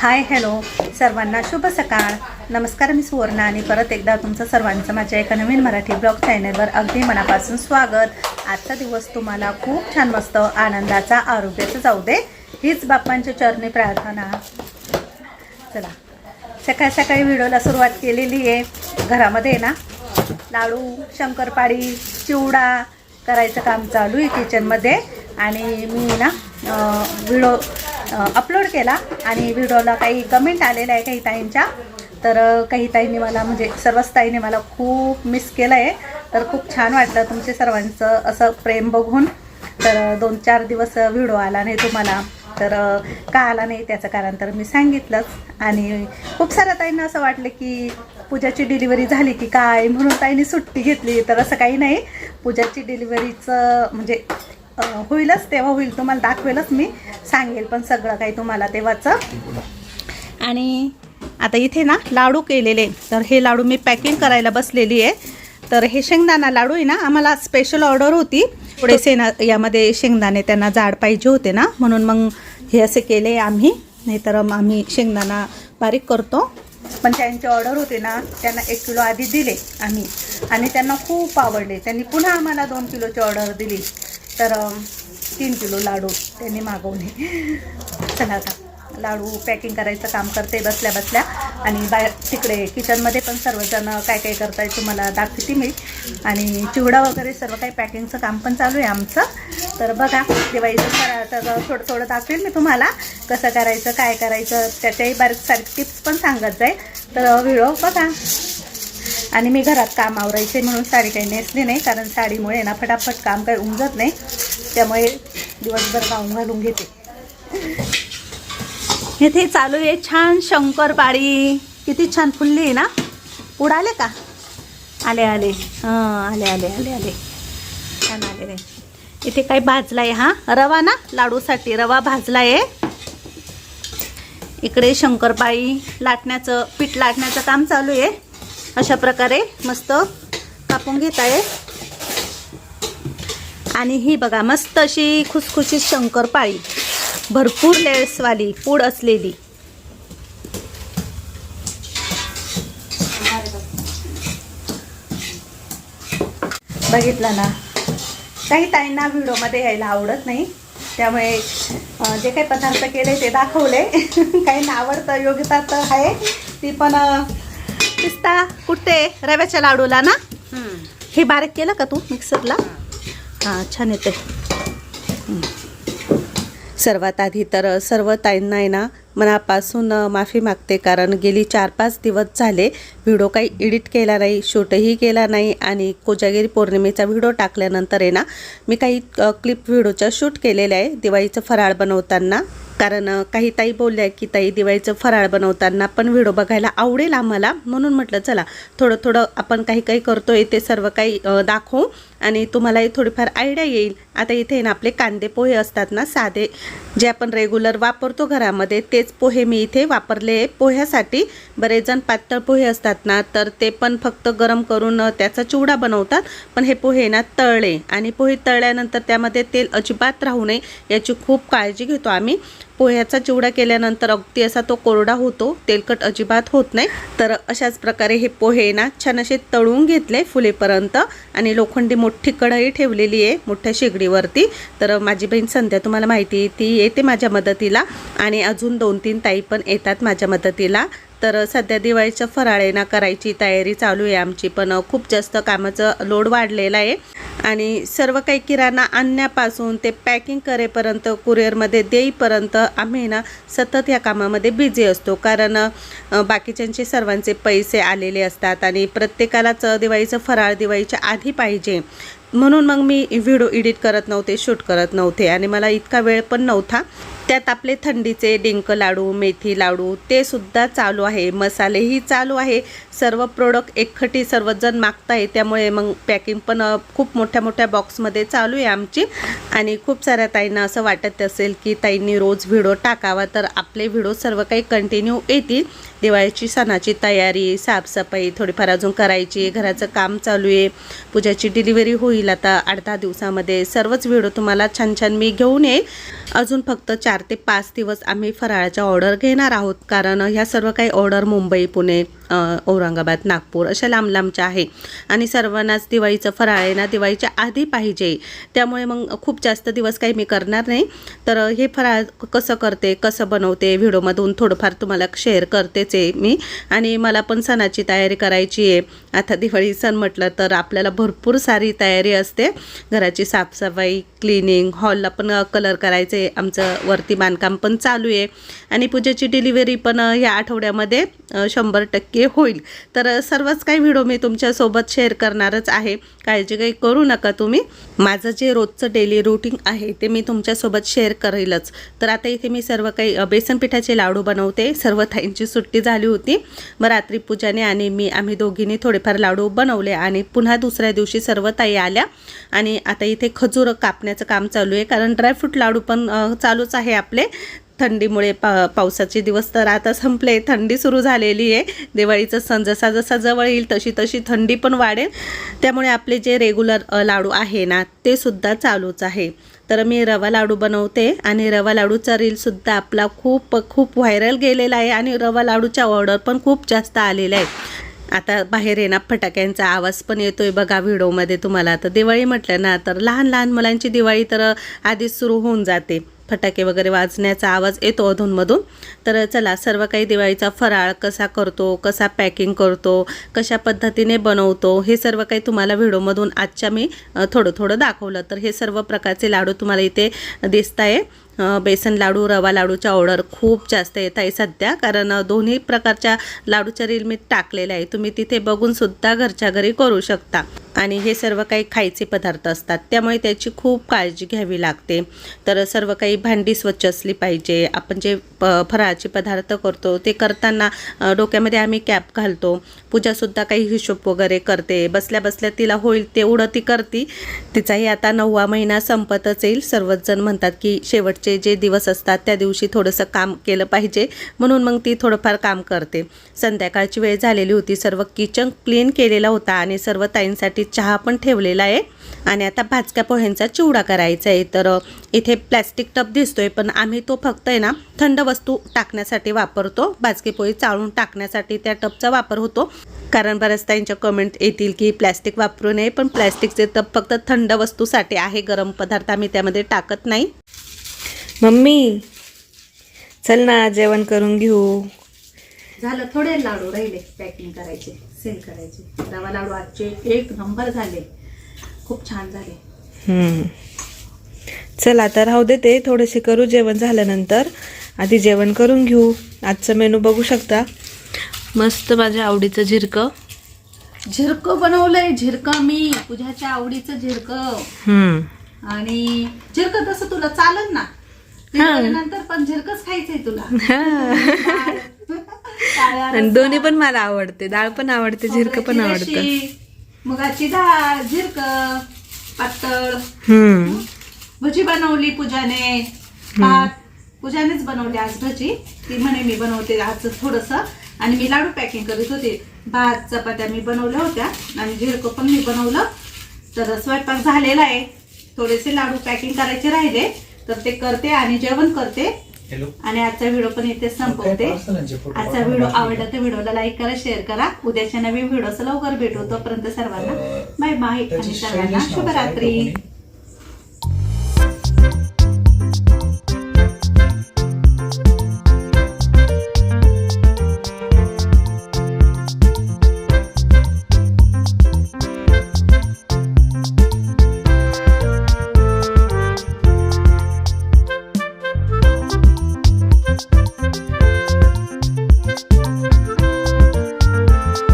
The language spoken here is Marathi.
Hi hello. सर्वांना शुभ सकाळ. नमस्कार मी सुवर्णा आणि परत एकदा तुमचं सर्वांचं माझ्या एका नवीन मराठी ब्लॉग चॅनलवर अगदी मनापासून स्वागत. आजचा दिवस तुम्हाला खूप छान मस्त आनंदाचा आरोग्याचा जाऊ दे हीच बाप्पांच्या चरणी प्रार्थना. चला. सकाळ सकाळी व्हिडिओला सुरुवात केलेली आहे. घरामध्ये ना लाडू शंकरपाळी चिवडा करायचं काम चालू आहे किचनमध्ये आणि मी ना व्हिडिओ अपलोड केला आणि व्हिडिओला काही कमेंट आलेल्या आहे काही ताईंच्या. तर काही ताईंनी मला म्हणजे सर्वच ताईंनी मला खूप मिस केलं आहे तर खूप छान वाटलं तुमचे सर्वांचं असं प्रेम बघून. तर दोन चार दिवस व्हिडिओ आला नाही तुम्हाला. तर का आला नाही त्याचं कारण तर मी सांगितलंच. आणि खूप साऱ्या ताईंना असं वाटलं की पूजाची डिलिव्हरी झाली की काय? म्हणून ताईंनी सुट्टी घेतली. तर असं काही नाही. पूजाची डिलिव्हरीचं म्हणजे होईलच तेव्हा होईल. तुम्हाला दाखवेलच मी सांगेल पण सगळं काही तुम्हाला तेव्हाचं. आणि आता इथे ना लाडू केलेले. तर हे लाडू मी पॅकिंग करायला बसलेली आहे. तर हे शेंगदाणा लाडू आहे ना आम्हाला स्पेशल ऑर्डर होती. थोडेसे ना यामध्ये शेंगदाणे त्यांना जाड पाहिजे होते ना म्हणून मग हे असे केले आम्ही. नाहीतर आम्ही शेंगदाणा बारीक करतो. पण त्यांची ऑर्डर होते ना त्यांना एक किलो आधी दिले आम्ही. आणि त्यांना खूप आवडले. त्यांनी पुन्हा आम्हाला दोन किलोची ऑर्डर दिली. तर तीन किलो लाडू त्यांनी मागवले. चला आता लाडू पॅकिंग करायचं काम करते बसल्या बसल्या. आणि बाहेर तिकडे किचनमध्ये पण सर्वजण काय काय करताय तुम्हाला दाखवते मी. आणि चिवडा वगैरे सर्व काही पॅकिंगचं काम पण चालू आहे आमचं. तर बघा दिवाळीचं फराळाचं थोडं थोडं दाखवेल मी तुम्हाला कसं करायचं काय करायचं त्याच्याही बारीक सारीक टिप्स पण सांगत जाईल. तर व्हिडिओ बघा. आणि मी घरात काम आवरायचे म्हणून साडी काही नेसली नाही कारण साडीमुळे ना फटाफट काम काही उमजत नाही. त्यामुळे दिवसभर गाऊन घालून घेते. इथे चालू आहे छान शंकरपाळी. किती छान फुलली आहे ना? उडाले का? आले आले. हां आले आले आले आले. छान आले रे इथे काही भाजला आहे हा? रवा ना? लाडूसाठी रवा भाजला आहे इकडे शंकरपाळी लाटण्याचं पीठ लाटण्याचं काम चालू आहे. अशा प्रकारे मस्त कापून घेत आहे. आणि ही बघा मस्त अशी खुसखुशीत शंकरपाळी. भरपूर लेसवाली पूड असलेली. बघितलं ना? काही ताईंना व्हिडिओमध्ये यायला आवडत नाही. त्यामुळे जे काही पदार्थ केले ते दाखवले. काहींना आवडतं योग्यता तर आहे. ती पण पिस्ता कुठते रव्याच्या लाडूला ना? हे बारीक केलं का तू मिक्सरला? हां. छान येते. सर्वात आधी तर सर्व ताईंना आहे ना मनापासून माफी मागते कारण गेली चार पाच दिवस झाले व्हिडिओ काही एडिट केला नाही शूटही केला नाही आणि कोजागिरी पौर्णिमेचा व्हिडिओ टाकल्यानंतर आहे ना मी काही क्लिप व्हिडिओच्या शूट केलेल्या आहे दिवाळीचं फराळ बनवताना. कारण काही ताई बोलल्या की ताई दिवाळीचं फराळ बनवताना पण व्हिडिओ बघायला आवडेल आम्हाला. म्हणून म्हटलं चला थोडं थोडं आपण काही काही करतोय ते सर्व काही दाखवू आणि तुम्हालाही थोडीफार आयडिया येईल. आता इथे ना आपले कांदे पोहे असतात ना साधे जे आपण रेग्युलर वापरतो घरामध्ये तेच पोहे मी इथे वापरले पोह्यासाठी. बरेच जण पातळ पोहे असतात ना तर ते पण फक्त गरम करून त्याचा चिवडा बनवतात. पण हे पोहे ना तळले. आणि पोहे तळल्यानंतर त्यामध्ये तेल अजिबात राहू नये याची खूप काळजी घेतो आम्ही. पोह्याचा चिवडा केल्यानंतर अगदी असा तो कोरडा होतो तेलकट अजिबात होत नाही. तर अशाच प्रकारे हे पोहे ना छान असे तळून घेतले फुलेपर्यंत आणि लोखंडी मोठी कढई ठेवलेली आहे मोठ्या शेगडीवरती. तर माझी बहीण संध्या तुम्हाला माहिती ती येते माझ्या मदतीला आणि अजून दोन तीन ताई पण येतात माझ्या मदतीला. तर सध्या दिवाळीच्या फराळेना करायची तयारी चालू आहे आमची पण खूप जास्त कामाचं लोड वाढलेला आहे. आणि सर्व काही किराणा आणण्यापासून ते पॅकिंग करेपर्यंत कुरिअरमध्ये देईपर्यंत आम्ही ना सतत या कामामध्ये बिझी असतो. कारण बाकीच्यांचे सर्वांचे पैसे आलेले असतात आणि प्रत्येकालाच दिवाळीचं फराळ दिवाळीच्या आधी पाहिजे. म्हणून मग मी व्हिडिओ एडिट करत नव्हते शूट करत नव्हते आणि मला इतका वेळ पण नव्हता. त्यात आपले थंडीचे डिंक लाडू मेथी लाडू ते सुद्धा चालू आहे. मसालेही चालू आहे. सर्व प्रोडक्ट एकखटी सर्वजण मागताय त्यामुळे मग पॅकिंग पण खूप मोठ्या मोठ्या बॉक्समध्ये चालू आहे आमची. आणि खूप साऱ्या ताईंना असं वाटत असेल की ताईंनी रोज व्हिडिओ टाकावा. तर आपले व्हिडिओ सर्व काही कंटिन्यू येतील. दिवाळीची सणाची तयारी साफसफाई थोडीफार अजून करायची घराचं काम चालू आहे. पूजाची डिलिव्हरी होईल. आता आठ दहा दिवसामध्ये सर्वच व्हिडिओ तुम्हाला छान छान मी घेऊन येईल. अजून फक्त चार ते पाच दिवस आम्ही फराळाच्या ऑर्डर घेणार आहोत. कारण ह्या सर्व काही ऑर्डर मुंबई पुणे औरंगाबाद नागपूर अशा लांब लांबच्या आहे. आणि सर्वांनाच दिवाळीचं फराळ आहे ना दिवाळीच्या आधी पाहिजे. त्यामुळे मग खूप जास्त दिवस काही मी करणार नाही. तर हे फराळ कसं करते कसं बनवते व्हिडिओमधून थोडंफार तुम्हाला शेअर करतेच आहे मी. आणि मला पण सणाची तयारी करायची आहे. आता दिवाळी सण म्हटलं तर आपल्याला भरपूर सारी तयारी असते. घराची साफसफाई क्लिनिंग हॉलला पण कलर करायचे आहे. आमचं वरती बांधकाम पण चालू आहे. आणि पूजेची डिलिव्हरी पण या आठवड्यामध्ये शंभर टक्के होईल. तर सर्वच काही व्हिडिओ मी तुमच्यासोबत शेअर करणारच आहे. काळजी काही करू नका तुम्ही. माझं जे रोजचं डेली रुटीन आहे ते मी तुमच्यासोबत शेअर करेलच. तर आता इथे मी सर्व काही बेसन पिठाचे लाडू बनवते. सर्व थाईंची सुट्टी झाली होती. मग रात्री पूजाने आणि मी आम्ही दोघींनी थोडेफार लाडू बनवले आणि पुन्हा दुसऱ्या दिवशी सर्व ताई आल्या. आणि आता इथे खजूर कापण्याचं काम चालू आहे. कारण ड्रायफ्रूट लाडू पण चालूच आहे आपले. थंडीमुळे पा पावसाचे दिवस तर आता संपले. थंडी सुरू झालेली आहे. दिवाळीचा सण जसा जसा जवळ येईल तशी तशी थंडी पण वाढेल. त्यामुळे आपले जे रेग्युलर लाडू आहे ना ते सुद्धा चालूच आहे. तर मी रवा लाडू बनवते आणि रवा लाडूचा रीलसुद्धा आपला खूप खूप व्हायरल गेलेला आहे आणि रवा लाडूच्या ऑर्डर पण खूप जास्त आलेल्या आहेत. आता बाहेर येणार फटाक्यांचा आवाज पण येतोय बघा व्हिडिओमध्ये तुम्हाला. तर दिवाळी म्हटलं ना तर लहान लहान मुलांची दिवाळी तर आधीच सुरू होऊन जाते. फटाके वगैरे वाजण्याचा आवाज येतो अधूनमधून. तर चला सर्व काही दिवाळीचा फराळ कसा करतो कसा पॅकिंग करतो कशा पद्धतीने बनवतो हे सर्व काही तुम्हाला व्हिडिओमधून आजच्या मी थोडं थोडं दाखवलं. तर हे सर्व प्रकारचे लाडू तुम्हाला इथे दिसत आहे बेसन लाडू रवा लाडूच्या ऑर्डर खूप जास्त येत आहे सध्या. कारण दोन्ही प्रकारच्या लाडूच्या रील मी टाकलेल्या आहे तुम्ही तिथे बघूनसुद्धा घरच्या घरी करू शकता. आणि हे सर्व काही खायचे पदार्थ असतात. त्यामुळे त्याची खूप काळजी घ्यावी लागते. तर सर्व काही भांडी स्वच्छ असली पाहिजे. आपण जे प फराळाचे पदार्थ करतो ते करताना डोक्यामध्ये आम्ही कॅप घालतो. पूजासुद्धा काही हिशोब वगैरे करते. बसल्या बसल्या तिला होईल तेवढं ती करते. तिचाही आता नववा महिना संपतच येईल. सर्वचजण म्हणतात की शेवट शेवटचे जे दिवस असतात त्या दिवशी थोडंसं काम केलं पाहिजे. म्हणून मग ती थोडंफार काम करते. संध्याकाळची वेळ झालेली होती. सर्व किचन क्लीन केलेला होता आणि सर्व ताईंसाठी चहा पण ठेवलेला आहे. आणि आता भाजक्या पोह्यांचा चिवडा करायचा आहे. तर इथे प्लॅस्टिक टब दिसतोय पण आम्ही तो फक्त आहे ना थंड वस्तू टाकण्यासाठी वापरतो. भाजके पोहे चाळून टाकण्यासाठी त्या टबचा वापर होतो. कारण बऱ्याच ताईंच्या कमेंट येतील की प्लॅस्टिक वापरू नये पण प्लॅस्टिकचे टब फक्त थंड वस्तूसाठी आहे. गरम पदार्थ आम्ही त्यामध्ये टाकत नाही. मम्मी चल ना जेवण करून घेऊ. झालं थोडे लाडू राहिले पॅकिंग करायचे सेल करायचे. रवा लाडू आजचे एक नंबर झाले. खूप छान झाले. चल आता राहू दे ते थोडेसे करू जेवण झाल्यानंतर. आधी जेवण करून घेऊ. आजचा मेनू बघू शकता. मस्त माझ्या आवडीचं झिरकं. झिरकं बनवलंय झिरकं मी. तुझ्याच्या आवडीचं झिरकं. आणि झिरकं तसं तुला चालत ना. नंतर पण झिरकच खायचंय तुला. आणि दोन्ही पण मला आवडते. डाळ पण आवडते झिरकं पण आवडतं. मुगाची डाळ झिरकं पातळ. भजी बनवली पूजाने. भात. पूजानेच बनवली आज भजी. ती म्हणे मी बनवते आज थोडस. आणि मी लाडू पॅकिंग करीत होते. भात चपात्या मी बनवल्या होत्या. आणि झिरकं पण मी बनवलं. तर स्वयंपाक झालेला आहे. थोडेसे लाडू पॅकिंग करायचे राहिले. तर ते करते आणि जेवण करते. आणि आजचा व्हिडिओ पण इथे संपवते. आजचा व्हिडिओ आवडला तर व्हिडिओला लाईक करा शेअर करा. उद्याच्या नवीन व्हिडिओ लवकर भेटू. तोपर्यंत सर्वांना बाय बाय आणि सर्वांना शुभरात्री.